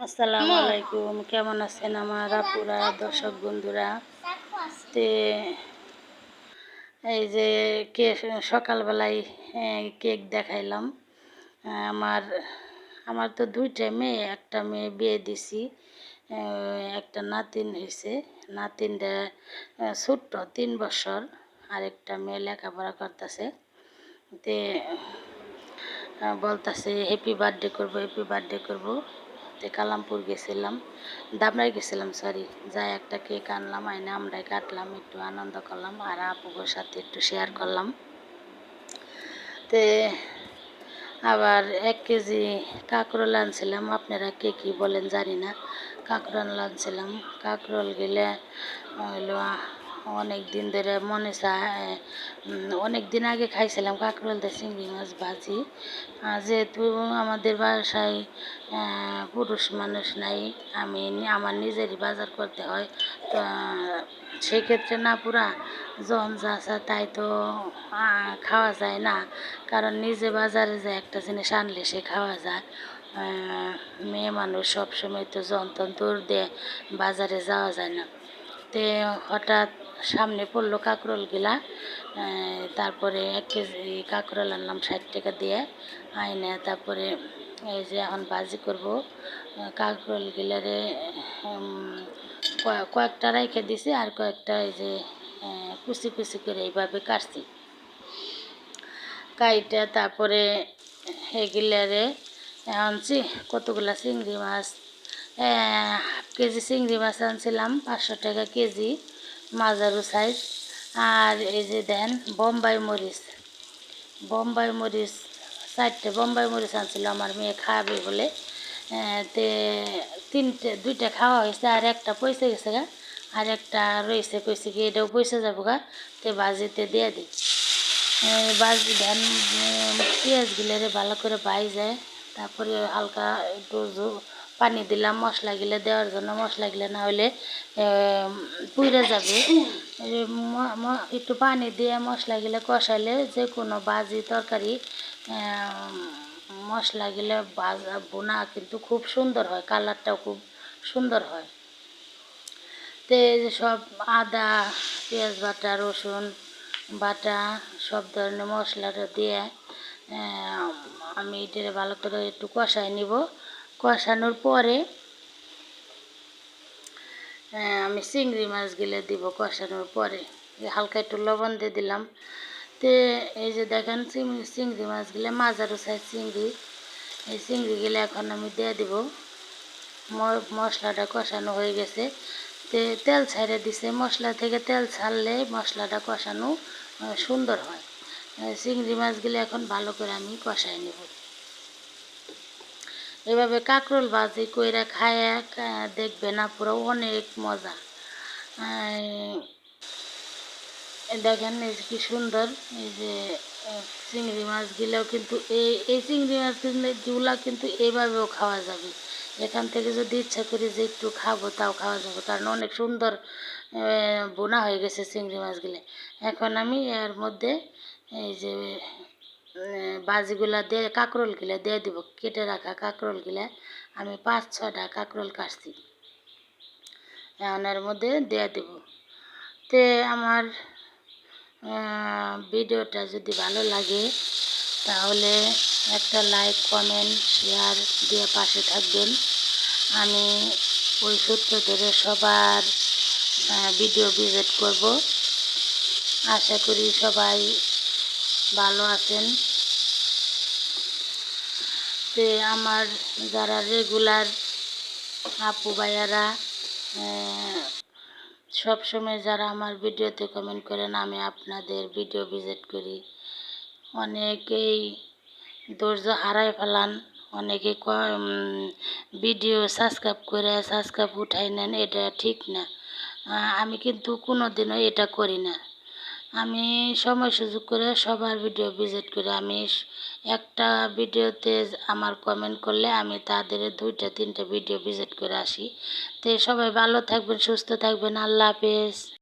আসসালামু আলাইকুম কেমন আছেন আমার আপুরা দর্শক বন্ধুরা? তে এই যে কে সকালবেলায় কেক দেখাইলাম। আমার আমার তো দুইটা মেয়ে একটা মেয়ে বিয়ে দিছি। একটা নাতিন হয়েছে নাতিনটা ছোট্ট তিন বছর আরেকটা মেয়ে লেখাপড়া করতেছে। তে বলতেছে হ্যাপি বার্থডে করব হ্যাপি বার্থডে করব। তে কালামপুর গেছিলাম দামরাই গেছিলাম সরি যাই একটা কেক আনলাম, আইনে আমরাই কাটলাম, একটু আনন্দ করলাম, আর আপুর সাথে একটু শেয়ার করলাম। তে আবার এক কেজি কাঁকরোল আনছিলাম, আপনারা কে কী বলেন জানি না, কাঁকরোল আনছিলাম, কাঁকরোল গেলে হলো অনেক দিন ধরে মনে চায় অনেক দিন আগে খাইছিলাম কাঁকরোল দিয়ে চিংড়ি মাছ ভাজি। যেহেতু আমাদের বাসায় পুরুষ মানুষ নাই, আমি আমার নিজেরই বাজার করতে হয়। তো, সেক্ষেত্রে না পুরা জন যা তাই তো খাওয়া যায় না। কারণ নিজে বাজারে যে একটা জিনিস আনলে সে খাওয়া যায়। মেয়ে মানুষ সবসময় তো যন্ত্রণ দূর দিয়ে বাজারে যাওয়া যায় না। তে হঠাৎ সামনে পড়ল কাঁকরোল কাঁকরোলগুলা তারপরে এক কেজি কাঁকরোল আনলাম ষাট টাকা দিয়ে, আইনে তারপরে এই যে এখন বাজি করব কাঁকরোল গিলারে কয়েকটা রেখে দিছি আর কয়েকটা এই যে কুচি কুচি করে এইভাবে কাটছি। কাইটা তারপরে এগুলারে আনছি কতগুলা চিংড়ি মাছ হাফ কেজি চিংড়ি মাছ আনছিলাম, পাঁচশো টাকা কেজি। মাজারু সাইজ। আর এই যে দেন, বোম্বাই মরিচ। বোম্বাই মরিচ, চারটে বোম্বাই মরিচ আনছিল আমার মেয়ে খাবে বলে। তে তিনটে, দুইটা খাওয়া হয়েছে আর একটা পয়সা গেছে গা। আর একটা রয়েছে, কইছে কি এটাও পয়সা যাব গা। তে বাজিতে দিয়ে দিই। বাজি ধান পেঁয়াজ গিলে ভালো করে বাই যায় তারপরে হালকা একটু পানি দিলাম, মশলা গিলে দেওয়ার জন্য। মশলা গিলে না হলে পুড়ে যাবে। একটু পানি দিয়ে মশলা গিলে কষাইলে যে কোনো বাজি, তরকারি মশলা গিলে বাজা বোনা কিন্তু খুব সুন্দর হয়, কালারটাও খুব সুন্দর হয়। তে সব আদা, পেঁয়াজ বাটা, রসুন বাটা, সব ধরনের মশলাটা দিয়ে আমি এটা ভালো করে একটু কষাই নিব। কষানোর পরে আমি চিংড়ি মাছ গিলে দিব কষানোর পরে। হালকা একটু লবণ দিয়ে দিলাম। তে এই যে দেখেন চিংড়ি মাছগুলো মাজারও সাইজ চিংড়ি। এই চিংড়িগুলো এখন আমি দিয়ে দিব। মশলাটা কষানো হয়ে গেছে। তে তেল ছাড়ে দিছে। মশলা থেকে তেল ছাড়লে মশলাটা কষানো সুন্দর হয়। চিংড়ি মাছগুলো এখন ভালো করে আমি কষাই নেব। এভাবে কাঁকরোল ভাজি কইরা খায় দেখবে না, পুরো অনেক মজা। দেখেন, এই কি সুন্দর, এই যে চিংড়ি মাছগুলোও কিন্তু এই এই চিংড়ি মাছগুলো কিন্তু এইভাবেও খাওয়া যাবে। এখান থেকে যদি ইচ্ছা করি যে একটু খাব, তাও খাওয়া যাবে, কারণ অনেক সুন্দর বোনা হয়ে গেছে চিংড়ি মাছগুলো এখন আমি এর মধ্যে এই যে বাজিগুলা দিয়ে কাঁকরোলগুলা দিয়ে দিব, কেটে রাখা কাঁকরোলগুলা। আমি পাঁচ ছটা কাঁকরোল কাটছি। এর মধ্যে দিয়ে দেব। তে আমার ভিডিওটা যদি ভালো লাগে, তাহলে একটা লাইক, কমেন্ট, শেয়ার দিয়ে পাশে থাকবেন। আমি ওই সূত্র ধরে সবার ভিডিও ভিজিট করব। আশা করি সবাই ভালো আছেন। তে আমার যারা রেগুলার আপু, ভাইয়ারা সব সময় যারা আমার ভিডিওতে কমেন্ট করেন, আমি আপনাদের ভিডিও ভিজিট করি। অনেকেই ধৈর্য হারাই ফেলান, অনেকে ভিডিও সাবস্ক্রাইব করে সাবস্ক্রাইব উঠাই নেন, এটা ঠিক না। আমি কিন্তু কোনো দিনও এটা করি না। আমি সময় সুযোগ করে সবার ভিডিও ভিজিট করে। আমি একটা ভিডিওতে আমার কমেন্ট করলে আমি তাদের দুইটা, তিনটা ভিডিও ভিজিট করে আসি। তো সবাই ভালো থাকবেন, সুস্থ থাকবেন। আল্লাহ হাফেজ।